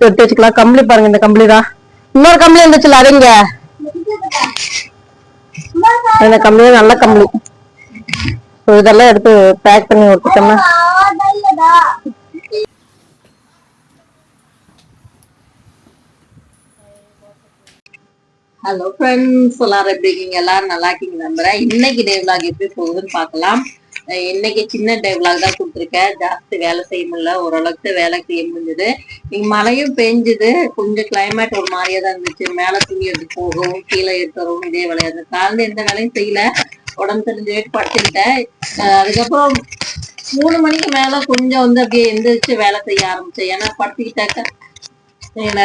தொட்டு வச்சுக்கலாம் கம்பளி பாருங்க இந்த கம்பளி தான். இன்னொரு கம்பளி இருந்துச்சுல அதுங்க இந்த கம்பளி நல்ல கம்பளி. இதெல்லாம் எடுத்து பேக் பண்ணி விட்டுட்டோம்னா ஹலோ ஃப்ரெண்ட்ஸ் எல்லாரும் எப்படி இருக்கீங்க? எல்லாரும் நல்லா இருக்கீங்க நம்புறேன் இன்னைக்கு டே விலாக் எப்படி போகுதுன்னு பார்க்கலாம். இன்னைக்கு சின்ன டே தான் கொடுத்துருக்கேன். ஜாஸ்தி வேலை செய்ய முடியல. ஓரளவுக்கு வேலை செய்ய முடிஞ்சது. இங்க மழையும் பெஞ்சுது. கொஞ்சம் கிளைமேட் ஒரு மாதிரியா தான் இருந்துச்சு. மேலே துணி எடுத்து போகவும் கீழே எடுத்து வரவும் இதே வேலையா இருந்தது. காலையில எந்த வேலையும் செய்யல. உடம்பு தெரிஞ்சு போயிட்டு படுத்துக்கிட்டேன். அதுக்கப்புறம் மூணு மணிக்கு மேல கொஞ்சம் வந்து அப்படியே எந்திரிச்சு வேலை செய்ய ஆரம்பிச்சேன். ஏன்னா படுத்துக்கிட்டாக்க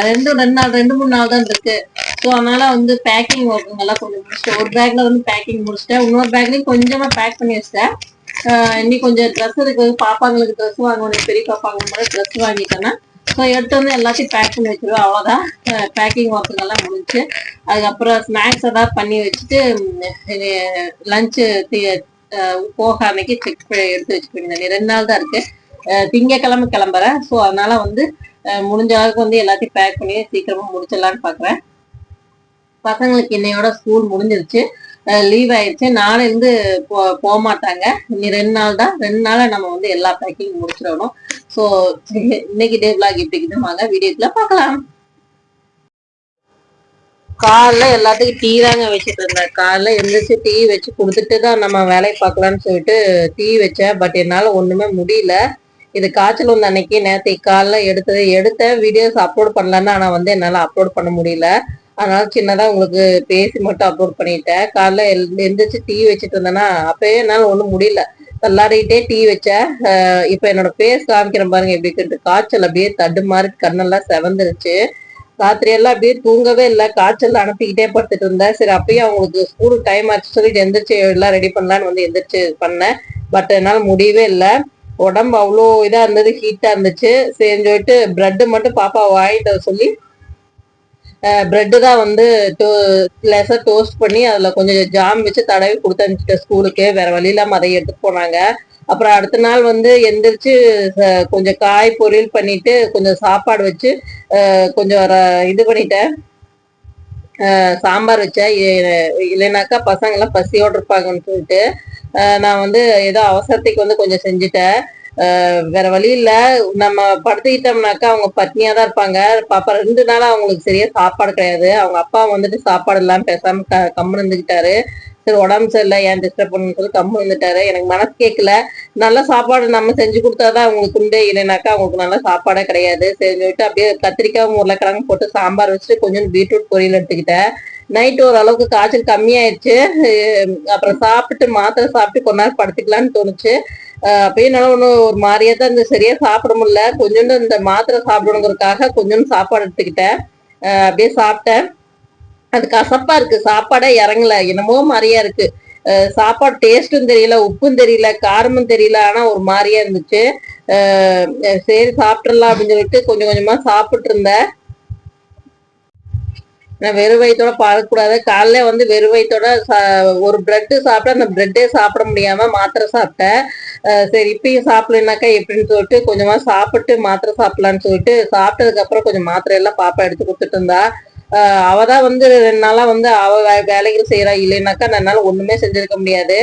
ரெண்டு ரெண்டு நாள் ரெண்டு மூணு நாள் தான் இருக்கு. ஸோ அதனால வந்து பேக்கிங் ஒர்க்குங்கெல்லாம் கொஞ்சம் முடிச்சிட்டேன். ஒரு பேக்ல வந்து பேக்கிங் முடிச்சிட்டேன். இன்னொரு பேக்லயும் கொஞ்சமா பேக் பண்ணி வச்சிட்டேன். இன்னி கொஞ்சம் ட்ரெஸ் இருக்கு பாப்பாங்களுக்கு ட்ரெஸ் வாங்கணும். பெரிய பாப்பாங்க கூட ட்ரெஸ் வாங்கிட்டேன்னா ஸோ எடுத்து வந்து எல்லாத்தையும் பேக் பண்ணி வச்சிருவேன். அவ்வளோதான் பேக்கிங் ஒர்க்குங்கெல்லாம் முடிஞ்சு அதுக்கப்புறம் ஸ்நாக்ஸ் ஏதாவது பண்ணி வச்சுட்டு லஞ்சு போக அன்னைக்கு செக் எடுத்து வச்சுக்கோங்க ரெண்டு நாள் தான் இருக்கு. அஹ் திங்கட்கிழமை கிளம்புறேன். ஸோ அதனால வந்து அஹ் முடிஞ்ச அளவுக்கு வந்து எல்லாத்தையும் பேக் பண்ணி சீக்கிரமா முடிச்சிடலான்னு பாக்குறேன். பசங்களுக்கு இன்னையோட ஸ்கூல் முடிஞ்சிருச்சு. லீவ் ஆயிடுச்சு நாளை இருந்து போ போக மாட்டாங்க இனி ரெண்டு நாள் தான். ரெண்டு நாளா நம்ம வந்து எல்லா பேக்கிங் முடிச்சிடணும். ஸோ இன்னைக்கு டே vlog எப்படி இருக்குது வாங்க. வீடியோக்குள்ள பார்க்கலாம். காலைல எல்லாத்துக்கும் டீ தாங்க வச்சுட்டு இருந்தேன். காலைல எழுந்திரிச்சு டீ வச்சு கொடுத்துட்டு தான் நம்ம வேலையை பார்க்கலாம்னு சொல்லிட்டு டீ வச்சேன். பட் என்னால ஒண்ணுமே முடியல. இது காய்ச்சல் வந்த அன்னைக்கு நேற்று காலைல எடுத்தது எடுத்த வீடியோஸ் அப்லோட் பண்ணலன்னா ஆனா வந்து என்னால் அப்லோட் பண்ண முடியல. அதனால சின்னதா உங்களுக்கு பேசி மட்டும் அப்லோட் பண்ணிட்டேன். காலைல எழு- எந்திரிச்சு டீ வச்சுட்டு இருந்தேன்னா அப்பயே என்னால ஒண்ணும் முடியல. விளாடிட்டே டீ வச்சேன். இப்போ இப்ப என்னோட பேஸ் காமிக்கிறேன் பாருங்க எப்படி காய்ச்சல் அப்படியே தடு மாதிரி கண்ணெல்லாம் செவந்துருச்சு. ராத்திரியெல்லாம் அப்படியே தூங்கவே இல்லை. காய்ச்சல் அனுப்பிக்கிட்டே படுத்துட்டு இருந்தேன். சரி அப்பயே அவங்களுக்கு ஸ்கூலுக்கு டைம் ஆச்சு. சொல்லிட்டு எந்திரிச்சு எல்லாம் ரெடி பண்ணலான்னு வந்து எந்திரிச்சு பண்ணேன். பட் என்னால முடியவே இல்லை. உடம்பு அவ்வளோ இதா இருந்தது ஹீட்டா இருந்துச்சு. சரின்னு சொல்லிட்டு பிரெட் மட்டும் பாப்பா வாங்கிட்டு வர சொல்லி பிரெட்டு தான் வந்து லேசாக டோஸ்ட் பண்ணி அதில் கொஞ்சம் ஜாம் வச்சு தடவி கொடுத்து அனுப்பிச்சிட்டேன் ஸ்கூலுக்கு வேற வழி இல்லாமல் அதை எடுத்துட்டு போனாங்க. அப்புறம் அடுத்த நாள் வந்து எந்திரிச்சு கொஞ்சம் காய் பொரியல் பண்ணிட்டு கொஞ்சம் சாப்பாடு வச்சு கொஞ்சம் இது பண்ணிட்டேன். சாம்பார் வச்சேன். இல்லைனாக்கா பசங்க எல்லாம் பசியோடு இருப்பாங்கன்னு சொல்லிட்டு நான் வந்து ஏதோ அவசரத்துக்கு வந்து கொஞ்சம் செஞ்சுட்டேன். வேற வழி இல்ல. நம்ம படுத்துக்கிட்டோம்னாக்கா அவங்க பத்னியா தான் இருப்பாங்க. பாப்பா ரெண்டு நாளா அவங்களுக்கு சரியா சாப்பாடு கிடையாது. அவங்க அப்பா வந்துட்டு சாப்பாடு எல்லாம் பேசாம க- கம்முன்னு இருந்துக்கிட்டாரு சரி உடம்பு சரியில்லை ஏன் டிஸ்டர்ப் பண்ணுன்னு சொல்லி கம்முன்னு இருந்துட்டாரு. எனக்கு மனசு கேட்கல. நல்ல சாப்பாடு நம்ம செஞ்சு கொடுத்தாதான் அவங்களுக்கு உண்டு. இல்லைனாக்கா அவங்களுக்கு நல்ல சாப்பாடே கிடையாது. சரி சொல்லிட்டு அப்படியே கத்திரிக்காய் உருளைக்கிழங்கு போட்டு சாம்பார் வச்சுட்டு கொஞ்சம் பீட்ரூட் பொரியல் எடுத்துக்கிட்டேன். நைட் ஓரளவுக்கு காய்ச்சல் கம்மியாயிடுச்சு அப்புறம் சாப்பிட்டு மாத்திரை சாப்பிட்டு கொஞ்ச நேரம் படுத்துக்கலாம்னு தோணுச்சு. அப்பயும் என்னால ஒன்றும் ஒரு மாதிரியா தான் இந்த சரியா சாப்பிட முடியல. கொஞ்சோண்டு இந்த மாத்திரை சாப்பிடணுங்கிறதுக்காக கொஞ்சோண்டு சாப்பாடு எடுத்துக்கிட்டேன். அப்படியே சாப்பிட்டேன். அது கசப்பா இருக்கு. சாப்பாடே இறங்கல. என்னமோ மாதிரியா இருக்கு. சாப்பாடு டேஸ்ட்டும் தெரியல உப்பும் தெரியல காரமும் தெரியல. ஆனா ஒரு மாதிரியா இருந்துச்சு. சரி சாப்பிட்றலாம் அப்படின்னு சொல்லிட்டு கொஞ்சம் கொஞ்சமா சாப்பிட்டு இருந்தேன். வெறும் வயிற்றோட பழக்கூடாது காலைல வந்து வெறும் வயிற்றோட சா- ஒரு பிரெட்டு சாப்பிட்டா அந்த பிரெட்டே சாப்பிட முடியாம மாத்திரை சாப்பிட்டேன். சரி இப்பயும் சாப்பிடலனாக்கா எப்படின்னு சொல்லிட்டு கொஞ்சமா சாப்பிட்டு மாத்திரை சாப்பிடலான்னு சொல்லிட்டு சாப்பிட்டதுக்கு அப்புறம் கொஞ்சம் மாத்திரை எல்லாம் பாப்பா எடுத்து கொடுத்துட்டு இருந்தா. அவ தான் வந்து ரெண்டு நாளா வந்து அவ வே- வேலைகள் செய்யறா இல்லைனாக்கா என்னால ஒண்ணுமே செஞ்சிருக்க முடியாது.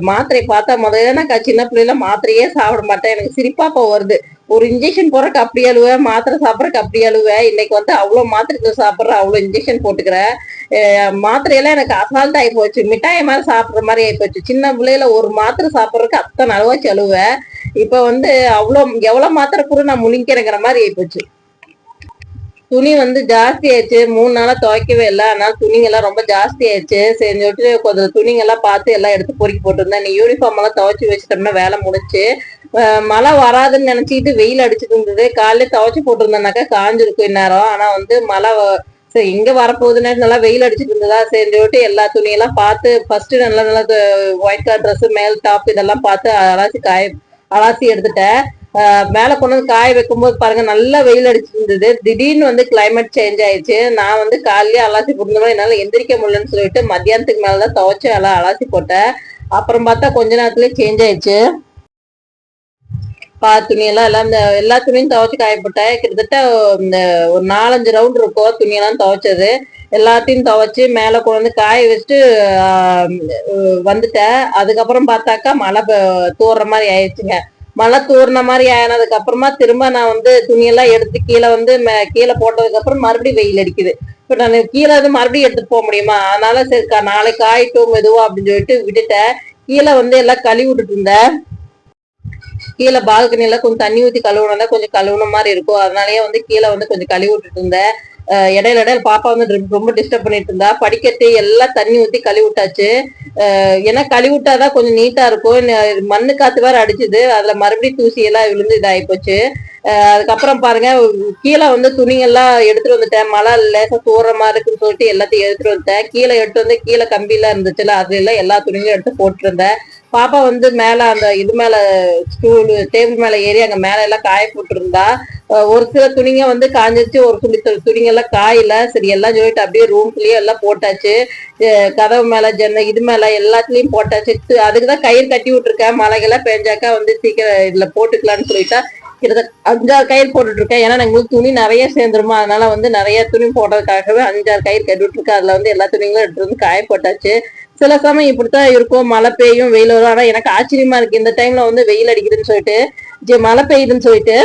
மாத்திரை பார்த்தா முதல்ல நான் சின்ன பிள்ளைல மாத்திரையே சாப்பிட மாட்டேன். எனக்கு சிரிப்பா இப்போ வருது. ஒரு இன்ஜெக்ஷன் போறக்கு அப்படி அழுவ மாத்திரை சாப்பிட்றக்கு அப்படி அழுவ இன்னைக்கு வந்து அவ்வளவு மாத்திரை சாப்பிட்ற அவ்வளவு இன்ஜெக்ஷன் போட்டுக்கிறேன் மாத்திரையெல்லாம் எனக்கு அசால்ட் ஆகி போச்சு. மிட்டாய் மாதிரி சாப்பிட்ற மாதிரி ஆகி போச்சு. சின்ன பிள்ளையில ஒரு மாத்திரை சாப்பிட்றதுக்கு அத்தனை அளவாச்சு அழுவேன் இப்ப வந்து அவ்வளோ எவ்வளவு மாத்திரை கூட நான் முழிக்கிறேங்கிற மாதிரி ஆகி போச்சு. துணி வந்து ஜாஸ்தி ஆயிடுச்சு மூணு நாளா துவைக்கவே இல்லை. அதனால துணிங்க எல்லாம் ரொம்ப ஜாஸ்தி ஆயிடுச்சு சரி சொல்லிட்டு கொஞ்சம் துணிங்க எல்லாம் பார்த்து எல்லாம் எடுத்து பொறுக்கி போட்டிருந்தேன். நீ யூனிஃபார்ம் எல்லாம் துவைச்சு வச்சிட்டோம்னா வேலை முடிச்சு மழை வராதுன்னு நினைச்சிட்டு வெயில் அடிச்சிட்டு இருந்தது. காலையில துவைச்சு போட்டிருந்தேனாக்கா காஞ்சிருக்கும் இந்நேரம். ஆனா வந்து மழை வ- சரி இங்க வரப்போகுதுன்னு நல்லா வெயில் அடிச்சிட்டு இருந்ததா? சரி சொல்லிட்டு எல்லா துணியெல்லாம் பார்த்து ஃபர்ஸ்ட் நல்லா நல்லா ஒயிட் கலர் ட்ரெஸ் மேல் டாப் இதெல்லாம் பார்த்து அலாசி காய அலாசி எடுத்துட்டேன். மேல கொண்டு வந்து காய வைக்கும்போது பாருங்க நல்லா வெயில் அடிச்சிருந்தது. திடீர்னு வந்து கிளைமேட் சேஞ்ச் ஆயிடுச்சு. நான் வந்து காலையிலே அலாசி போட்டிருந்தோம் என்னால எந்திரிக்க முடியலன்னு சொல்லிட்டு மத்தியானத்துக்கு மேலதான் துவைச்சு எல்லாம் அலாசி போட்டேன். அப்புறம் பார்த்தா கொஞ்ச நேரத்துல சேஞ்ச் ஆயிடுச்சு. பா துணியெல்லாம் எல்லாம் இந்த எல்லா துணியும் துவைச்சு காய போட்டேன். கிட்டத்தட்ட இந்த ஒரு நாலஞ்சு ரவுண்ட் இருக்கும் துணியெல்லாம் துவைச்சது. எல்லாத்தையும் துவைச்சு மேலே கொண்டு வந்து காய வச்சுட்டு வந்துட்டேன். அதுக்கப்புறம் பார்த்தாக்கா மழை பெ- தூர்ற மாதிரி ஆயிடுச்சுங்க. மழை தூர்ன மாதிரி ஆனதுக்கு அப்புறமா திரும்ப நான் வந்து துணியெல்லாம் எடுத்து கீழே வந்து கீழே போட்டதுக்கு அப்புறம் மறுபடியும் வெயில் அடிக்குது. இப்போ நான் கீழே வந்து மறுபடியும் எடுத்துட்டு போக முடியுமா? அதனால சரி கா- நாளைக்கு ஆயிட்டும் மெதுவா அப்படின்னு சொல்லிட்டு விட்டுட்டேன். கீழே வந்து எல்லாம் கழுவி விட்டுட்டு இருந்தேன். கீழே பால்கனில கொஞ்சம் தண்ணி ஊத்தி கழுவுனா கொஞ்சம் கழுவுன மாதிரி இருக்கும். அதனாலயே வந்து கீழே வந்து கொஞ்சம் கழுவி விட்டுட்டு இருந்தேன். இடையில இடையில பாப்பா வந்து ரொம்ப- டிஸ்டர்ப் பண்ணிட்டு இருந்தா. படிக்கட்டு எல்லாம் தண்ணி ஊத்தி கழுவி விட்டாச்சு. ஏன்னா கழுவி விட்டாதான் கொஞ்சம் நீட்டா இருக்கும். மண்ணு காத்து வேற அடிச்சுது. அதுல மறுபடியும் தூசி எல்லாம் விழுந்து இதாகி போச்சு. அதுக்கப்புறம் பாருங்க கீழே வந்து துணிங்கெல்லாம் எடுத்துட்டு வந்துட்டேன். மழை லேசா தூரமா மாதிரி இருக்குன்னு சொல்லிட்டு எல்லாத்தையும் எடுத்துட்டு வந்துட்டேன். கீழே எடுத்து வந்து கீழே கம்பிலாம் இருந்துச்சுல அதுல எல்லாம் எல்லா துணியும் எடுத்து போட்டிருந்தேன். பாப்பா வந்து மேல அந்த இது மேல ஸ்டூல் டேபிள் மேல ஏறி அங்க மேல எல்லாம் காய போட்டிருந்தா ஒரு சில துணிங்க வந்து காஞ்சிச்சு ஒரு துணி துணிங்க எல்லாம் காயல. சரி எல்லாம் சொல்லிட்டு அப்படியே ரூம்குள்ளேயே எல்லாம் போட்டாச்சு. கதவு மேல ஜன்ன இது மேல எல்லாத்துலயும் போட்டாச்சு. அதுக்குதான் கயிறு கட்டி விட்டுருக்கேன். மழைகெல்லாம் பெஞ்சாக்கா வந்து சீக்கிரம் இதுல போட்டுக்கலாம்னு சொல்லிட்டா கிட்டத்தட்ட அஞ்சாறு கயிறு போட்டுட்டு இருக்கேன் ஏன்னா எங்களுக்கு துணி நிறைய சேர்ந்துருமா? அதனால வந்து நிறைய துணி போடுறதுக்காகவே அஞ்சாறு கயிறு கட்டி விட்டுருக்கேன் அதுல வந்து எல்லா துணிங்களும் எடுத்துட்டு வந்து காய போட்டாச்சு. சில சமயம் இப்படித்தான் இருக்கும். மழை பெய்யும் வெயில் வரும். ஆனா எனக்கு ஆச்சரியமா இருக்கு. இந்த டைம்ல வந்து வெயில் அடிக்குதுன்னு சொல்லிட்டு மழை பெய்யுதுன்னு சொல்லிட்டு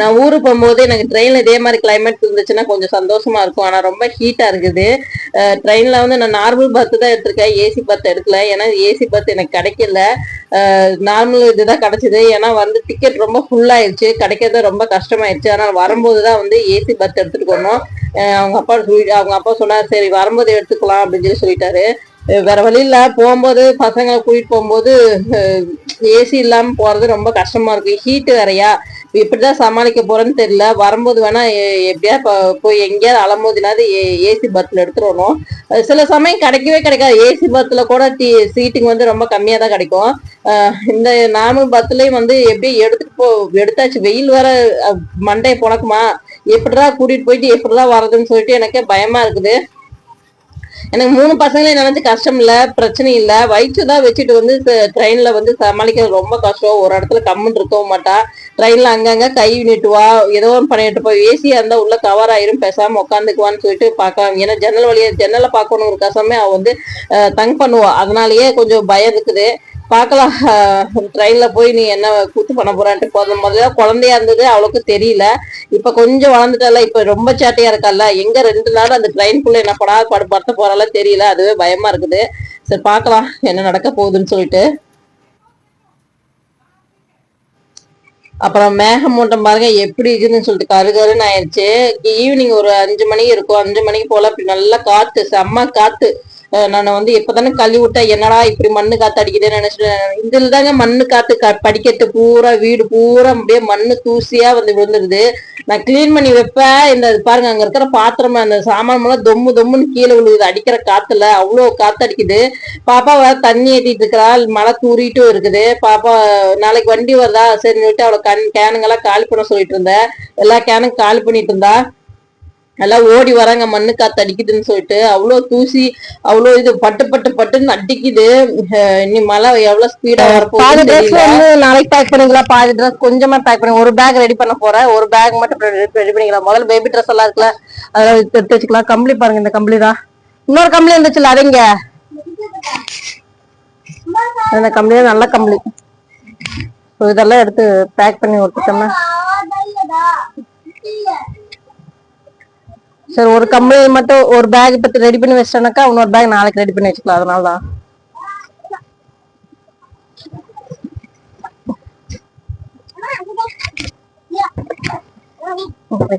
நான் ஊருக்கு போகும்போது எனக்கு ட்ரெயின்ல இதே மாதிரி கிளைமேட் இருந்துச்சுன்னா கொஞ்சம் சந்தோஷமா இருக்கும். ஆனா ரொம்ப ஹீட்டா இருக்குது. ட்ரெயின்ல வந்து நான் நார்மல் பர்த் தான் எடுத்திருக்கேன். ஏசி பர்த் எடுக்கல. ஏன்னா ஏசி பர்த் எனக்கு கிடைக்கல. நார்மல் இதுதான் கிடைச்சது. ஏன்னா வந்து டிக்கெட் ரொம்ப ஃபுல் கிடைக்கிறது ரொம்ப கஷ்டமாயிடுச்சு ஆனால் வரும்போது தான் வந்து ஏசி பர்த் எடுத்துட்டு போனோம். அவங்க அப்பா சொல்லி அவங்க அப்பா சொன்னார் சரி வரும்போது எடுத்துக்கலாம் அப்படின்னு சொல்லி சொல்லிட்டாரு. வேற வழி இல்ல. போகும்போது பசங்களை கூட்டிட்டு போகும்போது ஏசி இல்லாம போறது ரொம்ப கஷ்டமா இருக்கு. ஹீட் வேறையா. இப்படிதான் சமாளிக்க போறேன்னு தெரியல. வரும்போது வேணா எப்படியா போய் எங்கேயாவது அலம்போதுனாவது ஏசி பர்த்ல எடுத்துருவோம் சில சமயம் கிடைக்கவே கிடைக்காது. ஏசி பர்த்ல கூட டி சீட்டிங் வந்து ரொம்ப கம்மியா தான் கிடைக்கும். இந்த நார்மல் பர்த்லயும் வந்து எப்படி எடுத்துட்டு போ எடுத்தாச்சு. வெயில் வேற மண்டையை புழக்குமா எப்படிதான் கூட்டிட்டு போயிட்டு எப்படிதான் வர்றதுன்னு சொல்லிட்டு எனக்கு பயமா இருக்குது. எனக்கு மூணு பசங்களையும் நினைச்சு கஷ்டம் இல்ல பிரச்சனை இல்ல. வயிற்று தான் வச்சுட்டு வந்து ட்ரெயின்ல வந்து சமாளிக்கிறது ரொம்ப கஷ்டம். ஒரு இடத்துல கம்முன்னு இருக்கவும் மாட்டா. ட்ரெயின்ல அங்கங்க கை நீட்டுவா ஏதோ ஒன்று பண்ணிட்டு போய் ஏசியா இருந்தா உள்ள கவர் ஆயிரும் பேசாம உட்காந்துக்குவான்னு சொல்லிட்டு பார்க்கலாம் ஏன்னா ஜன்னல் வழியா ஜன்னலை பார்க்கணும் ஒரு கசமே அவ வந்து தங் பண்ணுவா. அதனாலயே கொஞ்சம் பயம் இருக்குது. பார்க்கலாம். ட்ரெயின்ல போய் நீ என்ன கூத்து பண்ண போறான்ட்டு போத முதல்ல குழந்தையா இருந்தது அவளுக்கு தெரியல. இப்ப கொஞ்சம் வளர்ந்துட்டால இப்ப ரொம்ப சேட்டையா இருக்கால எங்க ரெண்டு நாள் அந்த ட்ரெயின்குள்ள என்ன படா படு படுத்த போறால தெரியல. அதுவே பயமா இருக்குது. சரி பார்க்கலாம் என்ன நடக்க போகுதுன்னு சொல்லிட்டு. அப்புறம் மேகமூட்டம் பாருங்க எப்படி இருக்குதுன்னு சொல்லிட்டு கருகருன்னு ஆயிடுச்சு ஈவினிங் ஒரு அஞ்சு மணி இருக்கும். அஞ்சு மணிக்கு போல அப்படி நல்லா காத்து செம்ம காத்து. நான் வந்து எப்பதானே கழுவி விட்டா என்னடா இப்படி மண்ணு காத்து அடிக்குதுன்னு நினைச்சிட்டு இதுல தாங்க மண்ணு காத்து க- படிக்கட்டு பூரா வீடு பூரா அப்படியே மண்ணு தூசியா வந்து விழுந்துருது. நான் கிளீன் பண்ணி வைப்பேன். இந்த பாருங்க அங்க இருக்கிற பாத்திரம் அந்த சாமான் எல்லாம் தொம்மு தொம்முன்னு கீழே விழுகுது. அடிக்கிற காத்துல அவ்வளோ காத்து அடிக்குது. பாப்பா வேற தண்ணி ஏத்திட்டு இருக்கிறா. மழை தூறிட்டும் இருக்குது. பாப்பா நாளைக்கு வண்டி வருதா? சரி சொல்லிட்டு அவளை கண் கேனுங்கெல்லாம் காலி பண்ண சொல்லிட்டு இருந்தேன். எல்லா கேனும் காலி பண்ணிட்டு இருந்தா. எல்லாம் ஓடி வராங்க மண்ணு காத்து அடிக்குதுன்னு சொல்லிட்டு. அவ்வளோ தூசி அவ்வளோ இது பட்டு பட்டு பட்டுன்னு அடிக்குது. இனி மழை எவ்வளவு ஸ்பீடா பாதி ட்ரெஸ் தெரியல. வந்து நாளைக்கு பேக் பண்ணிக்கலாம் பாதி ட்ரெஸ் கொஞ்சமா பேக் பண்ணி. ஒரு பேக் ரெடி பண்ண போறேன். ஒரு பேக் மட்டும் ரெடி பண்ணிக்கலாம். முதல்ல பேபி ட்ரெஸ் எல்லாம் இருக்குல்ல அதெல்லாம் வச்சுக்கலாம் கம்பளி பாருங்க இந்த கம்பளி தான். இன்னொரு கம்பளி இருந்துச்சுல அதுங்க. இந்த கம்பளி தான் நல்ல கம்பளி. இதெல்லாம் எடுத்து பேக் பண்ணி கொடுத்துட்டோம்னா. சரி ஒரு கம்பளி மட்டும் ஒரு பேக் பத்தி ரெடி பண்ணி வச்சிட்டேனாக்கா இன்னொரு பேக் நாளைக்கு ரெடி பண்ணி வச்சுக்கலாம் அதனால தான் Okay.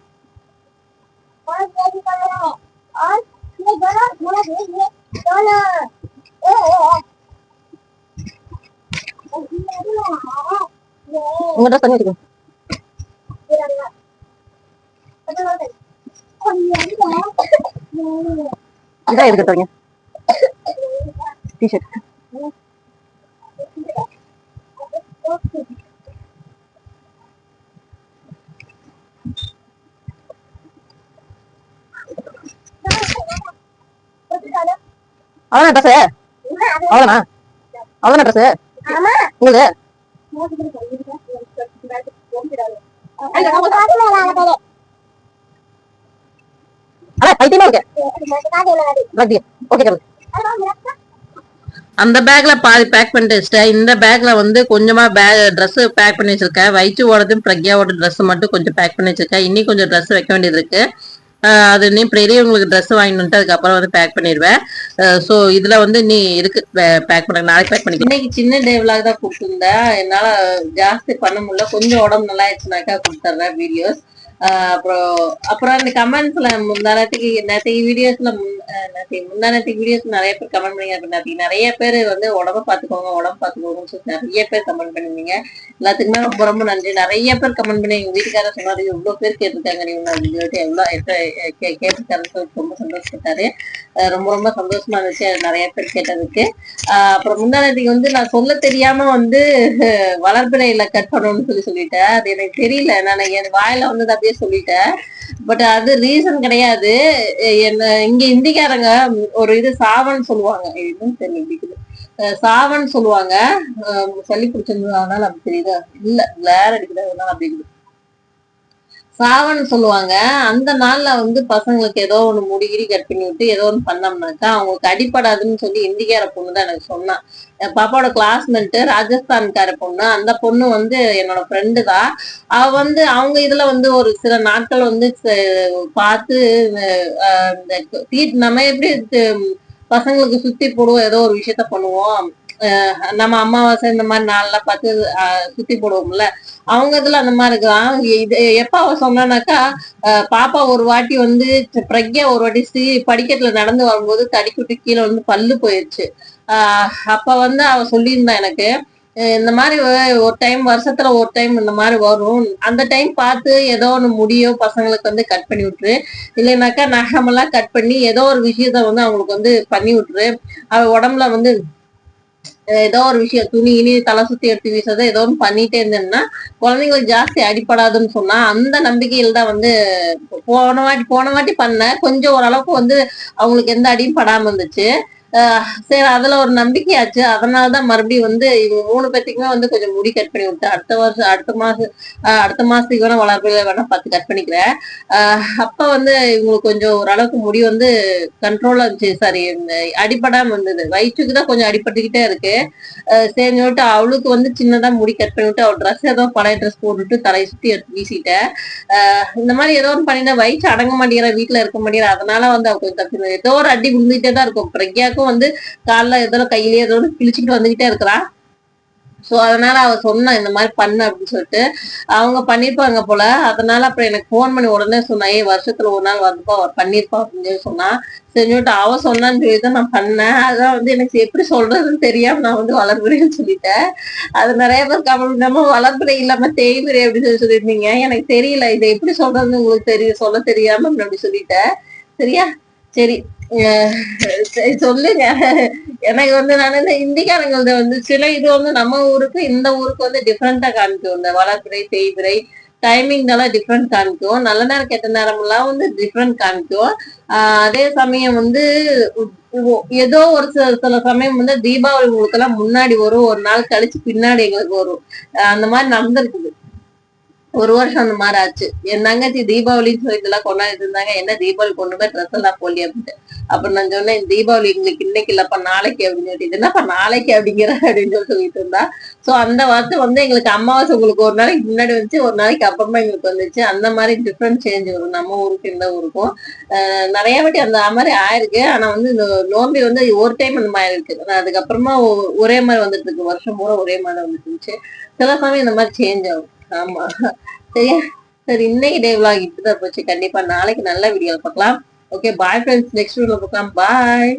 வச்சாச்சு போட்ட Nah, உங்க ட்ரெஸ் தண்ணி வச்சுக்கோ இதான் எதுக்கு தரீங்க டிஷர்ட் அவ்வளோதான் ட்ரெஸ் அவ்வளோதானா அவ்வளோதானா ட்ரெஸ் உங்களுக்கு அதான் பைத்தியமா இருக்கு. ஓகே கரு அந்த பேக்ல பாதி பேக் பண்ணிட்டு வச்சிட்டேன். இந்த பேக்ல வந்து கொஞ்சமா பேக் Dress பேக் பண்ணி வச்சிருக்கேன். வைச்சுவோடதும் பிரக்யாவோட Dress மட்டும் கொஞ்சம் பேக் பண்ணி வச்சிருக்கேன். இன்னி கொஞ்சம் Dress வைக்க வேண்டியது இருக்கு. அது நீ பெரியவங்களுக்கு ட்ரெஸ் வாங்கிட்டு வந்துட்டு அதுக்கப்புறம் வந்து பேக் பண்ணிடுவேன் ஸோ இதுல வந்து நீ இருக்கு பேக் பண்ண நாளைக்கு பேக் பண்ணி இன்னைக்கு சின்ன டேவிலாக தான் கொடுத்துருந்தேன். என்னால ஜாஸ்தி பண்ண முடியல. கொஞ்சம் உடம்பு நல்லா ஆயிடுச்சுனாக்கா கொடுத்துட்றேன் வீடியோஸ் அப்புறம் அப்புறம் அந்த கமெண்ட்ஸ்ல முந்தானத்துக்கு நேற்றுக்கு வீடியோஸ்ல முந்தானத்துக்கு வீடியோஸ் நிறைய பேர் கமெண்ட் பண்ணீங்க நிறைய பேர் வந்து உடம்ப பாத்துக்கோங்க உடம்பு பாத்துக்கோங்கன்னு சொல்லி நிறைய பேர் கமெண்ட் பண்ணிருந்தீங்க எல்லாத்துக்குமே ரொம்ப ரொம்ப நன்றி. நிறைய பேர் கமெண்ட் பண்ணி எங்க வீட்டுக்காரர் சொன்னாரு எவ்வளவு பேர் கேட்டிருக்காங்க நீங்க உங்கள்கிட்ட எவ்வளவு கேட்டிருக்காருன்னு சொல்லிட்டு ரொம்ப சந்தோஷப்பட்டாரு. ரொம்ப ரொம்ப சந்தோஷமா இருந்துச்சு. நிறைய பேர் கேட்டதுக்கு. அப்புறம் முந்தானத்துக்கு வந்து நான் சொல்ல தெரியாம வந்து வளர்பிறையில கட் பண்ணணும்னு சொல்லி சொல்லிட்டேன். அது எனக்கு தெரியல. நான் என் வாயில வந்து அப்படியே சொல்லிட்டேன். பட் அது ரீசன் கிடையாது. என்ன இங்க இந்திக்காரங்க ஒரு இது சாவன் சொல்லுவாங்க. இதுன்னு தெரியல சாவன் சொல்லுவாங்க. சளி பிடிச்சிருந்ததுனால அப்படி தெரியுதா. இல்ல கிளார் அடிக்குது அதனால அப்படி இருக்குது. சாவன்னு சொல்லுவாங்க. அந்த நாள்ல வந்து பசங்களுக்கு ஏதோ ஒண்ணு முடிகிரி கட் பண்ணி விட்டு ஏதோ ஒண்ணு பண்ணோம்னாக்கா அவங்களுக்கு அடிப்படாதுன்னு சொல்லி இந்திக்கார பொண்ணு தான் எனக்கு சொன்னான் என் பாப்பாவோட கிளாஸ்மேட்டு ராஜஸ்தான்கார பொண்ணு. அந்த பொண்ணு வந்து என்னோட ஃப்ரெண்டு தான். அவ வந்து அவங்க இதுல வந்து ஒரு சில நாட்கள் வந்து பார்த்து இந்த நம்ம எப்படி பசங்களுக்கு சுத்தி போடுவோம் ஏதோ ஒரு விஷயத்த பண்ணுவோம். நம்ம அமாவாசை இந்த மாதிரி நாள்லாம் பார்த்து சுத்தி போடுவோம்ல. அவங்க இதுல அந்த மாதிரி இருக்கலாம் இது எப்ப அவ சொன்னானாக்கா பாப்பா ஒரு வாட்டி வந்து பிரக்யா ஒரு வாட்டி சி படிக்கட்டுல நடந்து வரும்போது தடிக்குட்டி கீழே வந்து பல்லு போயிடுச்சு ஆஹ் அப்ப வந்து அவ சொல்லியிருந்தா எனக்கு இந்த மாதிரி ஒரு டைம் வருஷத்துல ஒரு டைம் இந்த மாதிரி வரும். அந்த டைம் பார்த்து ஏதோ ஒன்று முடியோ பசங்களுக்கு வந்து கட் பண்ணி விட்டுரு. இல்லைனாக்கா நகமெல்லாம் கட் பண்ணி ஏதோ ஒரு விஷயத்த வந்து அவங்களுக்கு வந்து பண்ணி விட்டுரு. அவ உடம்புல வந்து ஏதோ ஒரு விஷயம் துணி இனி தலை சுத்தி எடுத்து வீசுறது ஏதோ ஒன்று பண்ணிட்டே இருந்தேன்னா குழந்தைங்களுக்கு ஜாஸ்தி அடிப்படாதுன்னு சொன்னா அந்த நம்பிக்கையில் தான் வந்து போன வாட்டி போன வாட்டி பண்ணேன் கொஞ்சம் ஓரளவுக்கு வந்து அவங்களுக்கு எந்த அடியும் படாம இருந்துச்சு. சரி அதுல ஒரு நம்பிக்கையாச்சு. அதனாலதான் மறுபடியும் வந்து இவங்க மூணு பேத்துக்குமே வந்து கொஞ்சம் முடி கட் பண்ணி விட்டு அடுத்த வருஷம் அடுத்த மாசம் அடுத்த மாசத்துக்கு வேணா வளர்ப்பு வேணா பார்த்து கட் பண்ணிக்கிறேன். அப்ப வந்து இவங்களுக்கு கொஞ்சம் ஓரளவுக்கு முடி வந்து கண்ட்ரோலா இருந்துச்சு. சாரி அடிப்படாம இருந்தது. வயிற்றுக்கு தான் கொஞ்சம் அடிபட்டுக்கிட்டே இருக்கு. அஹ் சரி விட்டு அவளுக்கு வந்து சின்னதா முடி கட் பண்ணி விட்டு அவள் ட்ரெஸ் ஏதோ பழைய ட்ரெஸ் போட்டுட்டு தலையை சுத்தி எடுத்து வீசிட்டேன். இந்த மாதிரி ஏதோ ஒன்று பண்ணிட்டா வயிற்று அடங்க மாட்டேங்கிற வீட்டுல இருக்க மாட்டேங்கிற அதனால வந்து அவ கொஞ்சம் தப்பு ஏதோ ஒரு அடி விழுந்துகிட்டே தான் இருக்கும். பிரக்யாக்கும் வந்து காலைல ஏதோ கையிலேயே ஏதோ கிழிச்சுக்கிட்டு வந்துகிட்டே இருக்கிறா. சோ அதனால அவ சொன்னா இந்த மாதிரி பண்ணு அப்படின்னு சொல்லிட்டு அவங்க பண்ணிருப்பாங்க போல. அதனால அப்புறம் எனக்கு ஃபோன் பண்ணி உடனே சொன்னா ஏ வருஷத்துல ஒரு நாள் வந்துப்பா அவர் பண்ணிருப்பா அப்படின்னு சொல்லி சொன்னா. செஞ்சுட்டு அவ சொன்னான்னு சொல்லி தான் நான் பண்ணேன். அதான் வந்து எனக்கு எப்படி சொல்றதுன்னு தெரியாம நான் வந்து வளர்ப்புறேன்னு சொல்லிட்டேன். அது நிறைய பேர் கமெண்ட் நம்ம வளர்ப்புறை இல்லாம தேய்முறை அப்படின்னு சொல்லி சொல்லியிருந்தீங்க. எனக்கு தெரியல இதை எப்படி சொல்றதுன்னு உங்களுக்கு தெரிய சொல்ல தெரியாம அப்படி சொல்லிட்டேன். சரியா? சரி அஹ் சரி சொல்லுங்க. எனக்கு வந்து நான் இந்த வந்து சில இது வந்து நம்ம ஊருக்கு இந்த ஊருக்கு வந்து டிஃப்ரெண்டா காமிக்கும். இந்த வளர்பிறை தேய்பிறை டைமிங் எல்லாம் டிஃப்ரெண்ட் காமிக்கும். நல்ல நேரம் கெட்ட நேரம் எல்லாம் வந்து டிஃப்ரெண்ட் காமிக்கும். ஆஹ் அதே சமயம் வந்து ஏதோ ஒரு சில சில சமயம் வந்து தீபாவளி உங்களுக்கு எல்லாம் முன்னாடி வரும். ஒரு நாள் கழிச்சு பின்னாடி எங்களுக்கு வரும். அந்த மாதிரி நடந்திருக்குது. ஒரு வருஷம் அந்த மாதிரி ஆச்சு. என் தங்கச்சி தீபாவளின்னு சொல்லி இதெல்லாம் கொண்டாடிட்டு இருந்தாங்க. என்ன தீபாவளி கொண்டு போய் ட்ரெஸ் எல்லாம் போலி அப்படின்ட்டு. அப்புறம் நான் சொன்னேன் தீபாவளி எங்களுக்கு இன்னைக்கு இல்லப்பா நாளைக்கு அப்படின்னு சொல்லிட்டு. என்னப்பா நாளைக்கு அப்படிங்கிற? அப்படின்னு சொல்லி சொல்லிட்டு இருந்தா. சோ அந்த வார்த்தை வந்து எங்களுக்கு அமாவாசை உங்களுக்கு ஒரு நாளைக்கு முன்னாடி வந்துச்சு ஒரு நாளைக்கு அப்புறமா எங்களுக்கு வந்துச்சு. அந்த மாதிரி டிஃப்ரெண்ட் சேஞ்ச் வரும். நம்ம ஊருக்கு இந்த ஊருக்கும். ஆஹ் நிறைய வாட்டி அந்த மாதிரி ஆயிருக்கு. ஆனா வந்து இந்த நோம்பி வந்து ஒரு டைம் அந்த மாதிரி இருக்கு. அதுக்கப்புறமா ஒ- ஒரே மாதிரி வந்துட்டு இருக்கு. வருஷம் பூரா ஒரே மாதிரி வந்துட்டு இருந்துச்சு. சில சமயம் இந்த மாதிரி சேஞ்ச் ஆகும். ஆமா. சரியா? சரி இன்னைக்கு டே விளாக் இப்படிதான் போச்சு. கண்டிப்பா நாளைக்கு நல்ல வீடியோ பார்க்கலாம். Okay bye friends next video பார்க்கலாம். பாய்